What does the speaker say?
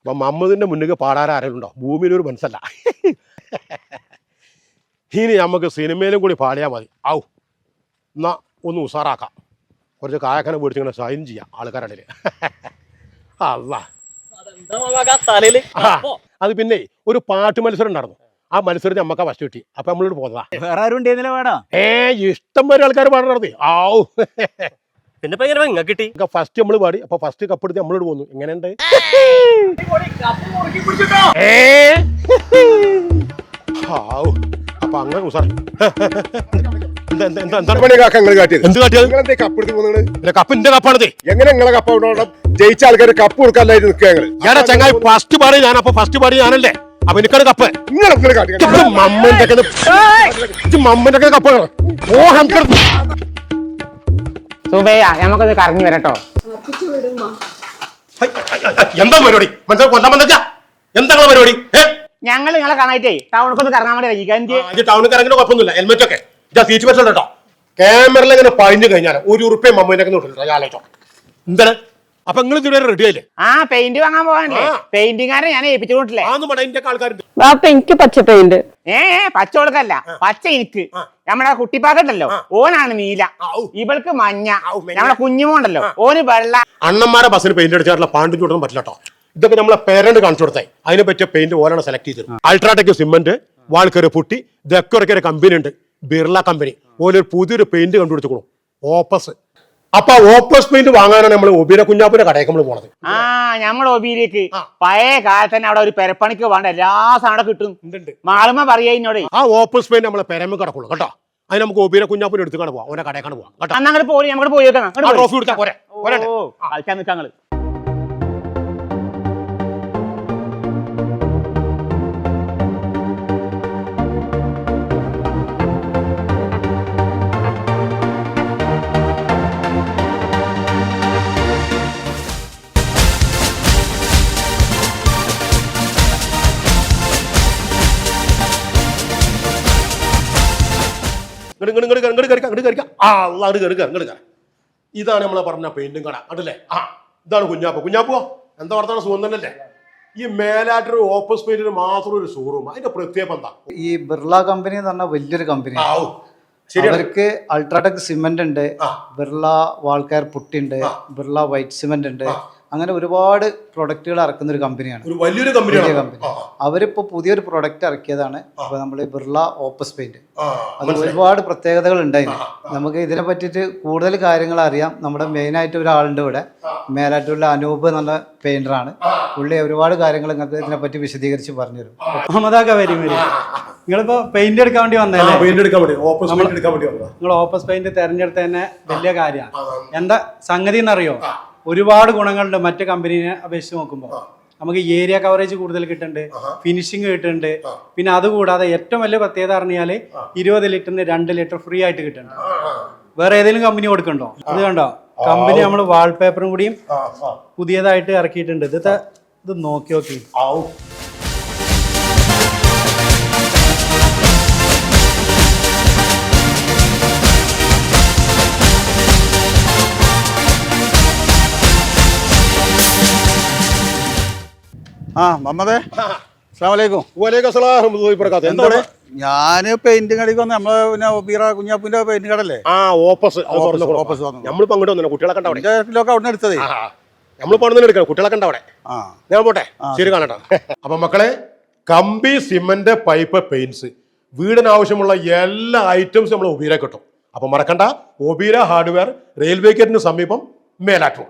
അപ്പം മമ്മദിന്റെ മുന്നിൽ പാടാൻ ആരെങ്കിലും ഭൂമിയിലൊരു മനസ്സല്ല ഇനി നമുക്ക് സിനിമയിലും കൂടി പാടിയാൽ മതി. ഔ. എന്നാ ഒന്ന് ഉഷാറാക്കാം കുറച്ച് കായക്കനെ പിടിച്ചിങ്ങനെ സൈൻ ചെയ്യാം ആൾക്കാരുടെ. അല്ല അത് പിന്നെ ഒരു പാട്ട് മത്സരം ഉണ്ടായിരുന്നു ആ മത്സരം നമ്മക്ക് ഫസ്റ്റ് കിട്ടി. അപ്പൊ നമ്മളോട് പോകുന്നതാ വേറെ ആരും ഏ ഇഷ്ടം പോലെ ആൾക്കാർ പാടുന്നത് ആവു പിന്നെ ഇപ്പൊ എങ്ങനെ കിട്ടി? ഫസ്റ്റ് നമ്മൾ പാടി. അപ്പൊ ഫസ്റ്റ് കപ്പ് എടുത്ത് നമ്മളോട് പോന്നു. എങ്ങനെയുണ്ട്? അപ്പൊ അങ്ങനെ സാർ കപ്പ് കപ്പ് കപ്പ് ജയിച്ച ആൾക്കാർ കപ്പ് കൊടുക്കാനായിട്ട് നിൽക്കുക ചങ്ങായി ഫസ്റ്റ് പാടി ഞാൻ അപ്പൊ ഫസ്റ്റ് പാടി ഞാനല്ലേ? അപ്പൊ എനിക്കാണ് കപ്പ് മമ്മന്റെ മമ്മന്റെ ഒക്കെ ഓ ഹംസർ സുബയ്യ നമുക്കൊന്ന് കറങ്ങി വരട്ടോ. എന്താ പരിപാടി? മനസ്സിലാക്കി കൊല്ലാൻ വന്നില്ല എന്താണ് പരിപാടി? ഞങ്ങൾ നിങ്ങളെ കാണായിട്ടേ ടൗണിൽ കറങ്ങാൻ വേണ്ടി ടൗണിൽ ഇറങ്ങുന്ന കുഴപ്പമൊന്നുമില്ല. ഹെൽമെറ്റ് ഒക്കെ. ഇതാ സീറ്റ് ബെൽറ്റ് കേട്ടോ ക്യാമറയിൽ ഇങ്ങനെ പഴിഞ്ഞു കഴിഞ്ഞാൽ ഒരു ഉറുപ്പ്യ മമ്മേനെ കിട്ടും. ആലോചിച്ചോ എന്താണ്? അപ്പൊ നിങ്ങൾ ഇതുവരെ റെഡി ആയില്ലേ? ആ പെയിന്റ് വാങ്ങാൻ പോകാനല്ലേ. പെയിന്റിംഗാരെ ഞാൻ ഏൽപ്പിച്ചുകൊണ്ടില്ലേ എനിക്ക് പച്ച പെയിന്റ് ഏ പച്ച കൊടുക്കല്ല പച്ച എനിക്ക്. നമ്മുടെ കുട്ടിപ്പാക്കണ്ടല്ലോ. ഓനാണ് നീല. ഇവൾക്ക് മഞ്ഞ. നമ്മളെ. നമ്മുടെ കുഞ്ഞുമോണ്ടല്ലോ. ഓന് വെള്ള. അണ്ണന്മാരെ ബസ്സിന് പെയിന്റ് അടിച്ചാട്ടുള്ള പാണ്ടി ചൂടൊന്നും പറ്റില്ല കേട്ടോ ഇതൊക്കെ നമ്മളെ പേരന്റ് കാണിച്ചു കൊടുത്തേ. അതിനെ പറ്റിയ പെയിന്റ് ഓരോ സെലക്ട് ചെയ്തത്. അൾട്രാടെക് സിമെന്റ് വാൾക്കൊരു പുട്ടി ഇതൊക്കെ ഒരു കമ്പനി ഉണ്ട്. ബിർള കമ്പനി ഓലൊരു പുതിയൊരു പെയിന്റ് കണ്ടുപിടിച്ചു ഓപ്പസ് അപ്പൊ ഓപ്പസ് പെയിന്റ് വാങ്ങാനാണ് നമ്മൾ ഒബീര കുഞ്ഞാപ്പിന്റെ കടയൊക്കെ നമ്മൾ പോണത്. ആ നമ്മുടെ ഒബിയിലേക്ക്. ആ. പഴയ കാലത്ത് തന്നെ അവിടെ ഒരു പെരപ്പണിക്ക് വേണ്ട എല്ലാ സാധനം കിട്ടും. മാളുമ്മ പറയാ എന്നോട് ആ ഓപ്പസ് പെയിന്റ് നമ്മളെ പെരമ്പ് കിടക്കുള്ളൂ കേട്ടോ. അതിന് നമുക്ക് ഒബീര കുഞ്ഞാപ്പിന് എടുത്തുകൊണ്ട് പോവാം ഓരോ കടയേക്കാണ് പോവാം കേട്ടോ. പോയി നമ്മൾ പോയി ട്രോഫി കൊടുക്കാൻ പോരെ. ഓ കളിക്കാൻ നിൽക്കാം ഞങ്ങൾ ഇങ്ങട് ഇങ്ങട് ഇങ്ങട് ഇങ്ങട് കയറിക്കാം ഇങ്ങട് കയറിക്കാം. ആ കയറിക്കാം ഇങ്ങട് കയറാം ഇതാണ് നമ്മളെ പറഞ്ഞ പെയിന്റും കട. കണ്ടല്ലേ? ആ ഇതാണ് കുഞ്ഞാപ്പ. കുഞ്ഞാപ്പോ എന്താ പറഞ്ഞാൽ സുഖം തന്നെയല്ലേ? ഈ മേലാറ്റൊരു ഓപ്പസ് പെയിന്റിന് മാത്രം ഒരു ഷോറൂം അതിന്റെ പ്രത്യേകം എന്താ? ഈ ബിർള കമ്പനി എന്ന് പറഞ്ഞാൽ വലിയൊരു കമ്പനി അവർക്ക് അൾട്രാടെക് സിമെന്റ് ഉണ്ട്. ബിർള വാൾക്കയർ പുട്ടി ഉണ്ട്. ബിർള വൈറ്റ് സിമെന്റ് ഉണ്ട്. അങ്ങനെ ഒരുപാട് പ്രൊഡക്റ്റുകൾ ഇറക്കുന്ന ഒരു കമ്പനിയാണ് ഒരു വലിയൊരു വലിയ കമ്പനിയാണ് കമ്പനി അവരിപ്പോ പുതിയൊരു പ്രൊഡക്റ്റ് ഇറക്കിയതാണ് ഇപ്പൊ നമ്മൾ ബിർള ഓപ്പസ് പെയിന്റ് അത് ഒരുപാട് പ്രത്യേകതകൾ ഉണ്ടായിരുന്നു. നമുക്ക് ഇതിനെ പറ്റിട്ട് കൂടുതൽ കാര്യങ്ങൾ അറിയാം. നമ്മുടെ മെയിൻ ആയിട്ട് ഒരാളുണ്ട് ഇവിടെ. മേലാറ്റൂരിലെ അനൂപ് എന്നുള്ള പെയിന്ററാണ് പുള്ളി ഒരുപാട് കാര്യങ്ങൾ ഇങ്ങനത്തെ ഇതിനെ പറ്റി വിശദീകരിച്ച് പറഞ്ഞുതരും. മുഹമ്മദാക്ക വരും വരും നിങ്ങളിപ്പോ പെയിന്റ് എടുക്കാൻ വേണ്ടി വന്നല്ലേ പെയിന്റ് എടുക്കാൻ വേണ്ടി ഓപ്പസ് പെയിന്റ് എടുക്കാൻ വേണ്ടി നിങ്ങൾ ഓപ്പസ് പെയിന്റ് തെരഞ്ഞെടുത്ത തന്നെ വലിയ കാര്യമാണ്. എന്താ സംഗതി എന്നറിയോ? ഒരുപാട് ഗുണങ്ങളുണ്ട് മറ്റു കമ്പനീനെ അപേക്ഷിച്ച് നോക്കുമ്പോൾ നമുക്ക് ഏരിയ കവറേജ് കൂടുതൽ കിട്ടുന്നുണ്ട് ഫിനിഷിംഗ് കിട്ടുന്നുണ്ട് പിന്നെ അതുകൂടാതെ ഏറ്റവും വലിയ പ്രത്യേകത പറഞ്ഞാൽ ഇരുപത് ലിറ്ററിന് രണ്ട് ലിറ്റർ ഫ്രീ ആയിട്ട് കിട്ടുന്നുണ്ട് വേറെ ഏതെങ്കിലും കമ്പനി കൊടുക്കണ്ടോ? ഇത് കണ്ടോ? കമ്പനി നമ്മൾ വാൾപേപ്പറും കൂടിയും. പുതിയതായിട്ട് ഇറക്കിയിട്ടുണ്ട്. ഇത് ഇത് നോക്കി നോക്കി. ആ മമ്മദേ. അസ്സാമലൈക്കും വലൈക്കും അസ്സലാം വറഹ്മത്തുള്ളാഹി വബറകാത്ത്. എന്താ ഇവിടെ? ഞാൻ പെയിന്റ് കടിക്ക് വന്ന നമ്മളെ പിന്നെ ബീറ കുഞ്ഞാപ്പിന്റെ പെയിന്റ് കടല്ലേ ആ ഓപ്പസ്. ഓപ്പസ്, നമ്മളിപ്പോ അങ്ങോട്ട് വന്നില്ല കുട്ടികളെ കണ്ട അവിടെ അവിടെ എടുത്തതേ. നമ്മൾ അവിടെ നിന്ന് എടുക്കണം. കുട്ടികളെ കണ്ട അവിടെ ആ ഞാൻ പോട്ടെ. ശരി കാണട്ടോ. അപ്പൊ മക്കളെ കമ്പി സിമന്റ് പൈപ്പ് പെയിന്റ്സ് വീടിന് ആവശ്യമുള്ള എല്ലാ ഐറ്റംസും നമ്മൾ ഒബീര കിട്ടും. അപ്പൊ മറക്കണ്ട. ഒബീര ഹാർഡ്വെയർ റെയിൽവേ ഗേറ്റിന് സമീപം മേലാറ്റൂർ.